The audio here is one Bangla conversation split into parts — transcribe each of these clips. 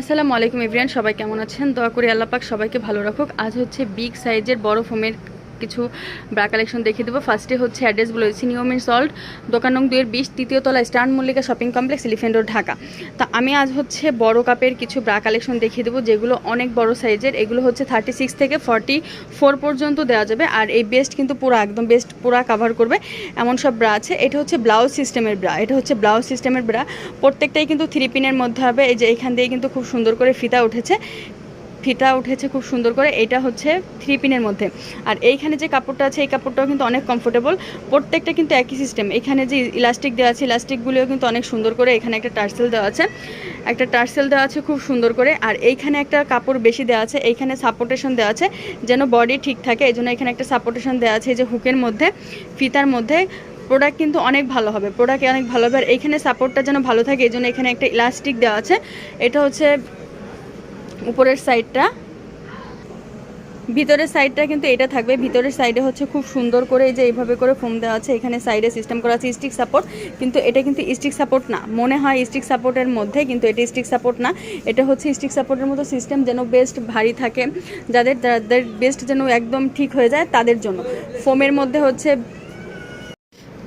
আসসালামু আলাইকুম এভরিয়ান সবাই কেমন আছেন? দয়া করে আল্লাপাক সবাইকে ভালো রাখুক। আজ হচ্ছে বিগ সাইজের বড় ফোমের কিছু ব্রা কালেকশন দেখিয়ে দেবো। ফার্স্টে হচ্ছে অ্যাড্রেস বলে সিনিয়মিন সল্ট দোকান নং দুইয়ের বিশ, তৃতীয় তলা Stern Mallika shopping complex elephant road Dhaka. তা আমি আজ হচ্ছে বড় কাপের কিছু ব্রা কালেকশন দেখিয়ে দেবো, যেগুলো অনেক বড় সাইজের এগুলো হচ্ছে থার্টি সিক্স থেকে ফর্টি ফোর পর্যন্ত দেওয়া যাবে। আর এই বেস্ট কিন্তু পুরো একদম বেস্ট পুরা কাভার করবে। এমন সব ব্রা আছে। এটা হচ্ছে ব্লাউজ সিস্টেমের ব্রা। এটা হচ্ছে ব্লাউজ সিস্টেমের ব্রা। প্রত্যেকটাই কিন্তু থ্রি পিনের মধ্যে হবে। এই যে এখান দিয়ে কিন্তু খুব সুন্দর করে ফিতা উঠেছে। ফিতা উঠেছে খুব সুন্দর করে, এটা হচ্ছে থ্রি পিনের মধ্যে। আর এইখানে যে কাপড়টা আছে, এই কাপড়টাও কিন্তু অনেক কমফোর্টেবল প্রত্যেকটা কিন্তু একই সিস্টেম এখানে যে ইলাস্টিক দেওয়া আছে ইলাস্টিকগুলিও কিন্তু অনেক সুন্দর করে এখানে একটা টার্সেল দেওয়া আছে। একটা টার্সেল দেওয়া আছে খুব সুন্দর করে। আর এইখানে একটা কাপড় বেশি দেওয়া আছে, এইখানে সাপোর্টেশন দেওয়া আছে, যেন বডি ঠিক থাকে। এই জন্য এখানে একটা সাপোর্টেশন দেওয়া আছে, এই যে হুকের মধ্যে, ফিতার মধ্যে। প্রোডাক্ট কিন্তু অনেক ভালো হবে প্রোডাক্ট অনেক ভালো হবে। আর এইখানে সাপোর্টটা যেন ভালো থাকে, এই জন্য এখানে একটা ইলাস্টিক দেওয়া আছে। এটা হচ্ছে উপরের সাইডটা। ভিতরের সাইডটা কিন্তু এটা থাকবে। ভিতরের সাইডে হচ্ছে খুব সুন্দর করে এই যে এইভাবে করে ফোম দেওয়া আছে, এখানে সাইডে সিস্টেম করা আছে স্টিক সাপোর্ট কিন্তু এটা কিন্তু স্টিক সাপোর্ট না। মনে হয় স্টিক সাপোর্টের মধ্যে, কিন্তু এটা স্টিক সাপোর্ট না। এটা হচ্ছে স্টিক সাপোর্টের মতো সিস্টেম যেন বেস্ট ভারী থাকে। যাদের যাদের বেস্ট যেন একদম ঠিক হয়ে যায়, তাদের জন্য। ফোমের মধ্যে হচ্ছে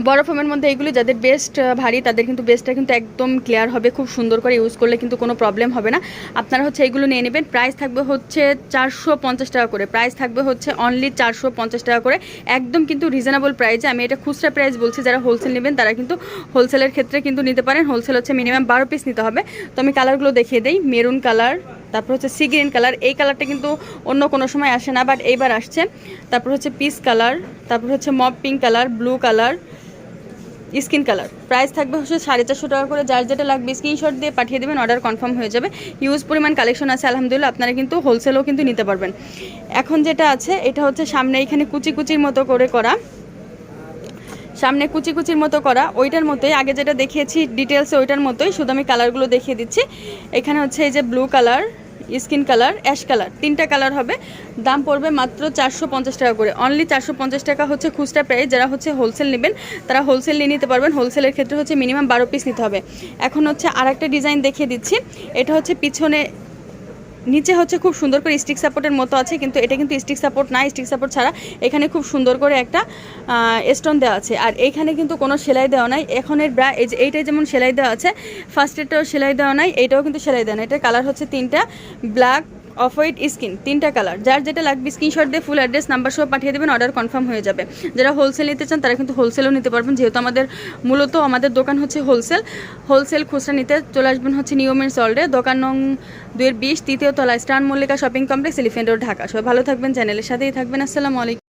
বড় ফোমের মধ্যে এইগুলি যাদের বেস্ট ভারী, তাদের কিন্তু বেস্টটা কিন্তু একদম ক্লিয়ার হবে, খুব সুন্দর করে ইউজ করলে কিন্তু কোনো প্রবলেম হবে না। আপনারা হচ্ছে এইগুলো নিয়ে নেবেন প্রাইস থাকবে হচ্ছে চারশো পঞ্চাশ টাকা করে প্রাইস থাকবে হচ্ছে অনলি চারশো পঞ্চাশ টাকা করে। একদম কিন্তু রিজনেবল প্রাইসে আমি এটা খুচরা প্রাইস বলছি, যারা হোলসেল নেবেন তারা কিন্তু হোলসেলের ক্ষেত্রে কিন্তু নিতে পারেন। হোলসেল হচ্ছে মিনিমাম বারো পিস নিতে হবে। তো আমি কালারগুলো দেখিয়ে দিই মেরুন কালার তারপর হচ্ছে সি গ্রিন কালার এই কালারটা কিন্তু অন্য কোনো সময় আসে না বাট এইবার আসছে। তারপর হচ্ছে পিস কালার তারপর হচ্ছে mauve pink colour blue colour skin colour. Price থাকবে হচ্ছে সাড়ে চারশো টাকা করে। যার যেটা লাগবে, স্ক্রিনশট দিয়ে পাঠিয়ে দেবেন অর্ডার কনফার্ম হয়ে যাবে। ইউজ পরিমাণ কালেকশন আছে, আলহামদুলিল্লাহ। আপনারা কিন্তু হোলসেলও কিন্তু নিতে পারবেন। এখন যেটা আছে, এটা হচ্ছে সামনে এখানে কুচি কুচির মতো করে করা। সামনে কুচি কুচির মতো করা। ওইটার মতোই, আগে যেটা দেখিয়েছি ডিটেলসে ওইটার মতোই। শুধু আমি কালারগুলো দেখিয়ে দিচ্ছি। এখানে হচ্ছে এই যে blue colour skin colour, ash colour, তিনটা কালার হবে। দাম পড়বে মাত্র চারশো পঞ্চাশ টাকা করে। অনলি চারশো পঞ্চাশ টাকা হচ্ছে খুচরা প্রাইস যারা হচ্ছে হোলসেল নেবেন, তারা হোলসেল নিয়ে নিতে পারবেন। হোলসেলের ক্ষেত্রে হচ্ছে মিনিমাম বারো পিস নিতে হবে। এখন হচ্ছে আর ডিজাইন দেখিয়ে দিচ্ছি। এটা হচ্ছে পিছনে নিচে হচ্ছে খুব সুন্দর করে স্টিক সাপোর্টের মতো আছে, কিন্তু এটা কিন্তু স্টিক সাপোর্ট না স্টিক সাপোর্ট ছাড়া এখানে খুব সুন্দর করে একটা স্টোন দেওয়া আছে। আর এইখানে কিন্তু কোনো সেলাই দেওয়া নাই। এখনের ব্রা এই যে এইটাই যেমন সেলাই দেওয়া আছে ফার্স্ট এটাও সেলাই দেওয়া নাই এইটাও কিন্তু সেলাই দেওয়া নাই। এটার কালার হচ্ছে তিনটা ব্ল্যাক অফ হোয়াইট স্কিন, তিনটা কালার। যার যেটা লাগবে স্ক্রিনশট দিয়ে ফুল অ্যাড্রেস নাম্বার সব পাঠিয়ে দেবেন অর্ডার কনফার্ম হয়ে যাবে। যারা হোলসেল নিতে চান, তারা কিন্তু হোলসেলও নিতে পারবেন। যেহেতু আমাদের মূলত আমাদের দোকান হচ্ছে হোলসেল হোলসেল খুচরা নিতে চলে আসবেন হচ্ছে নিয়মের সল্টে দোকান নং দুয়ের বিশ, তৃতীয় তলা Stern Mallika shopping complex elephant road Dhaka. সবাই ভালো থাকবেন চ্যানেলের সাথেই থাকবেন। আসসালামু আলাইকুম।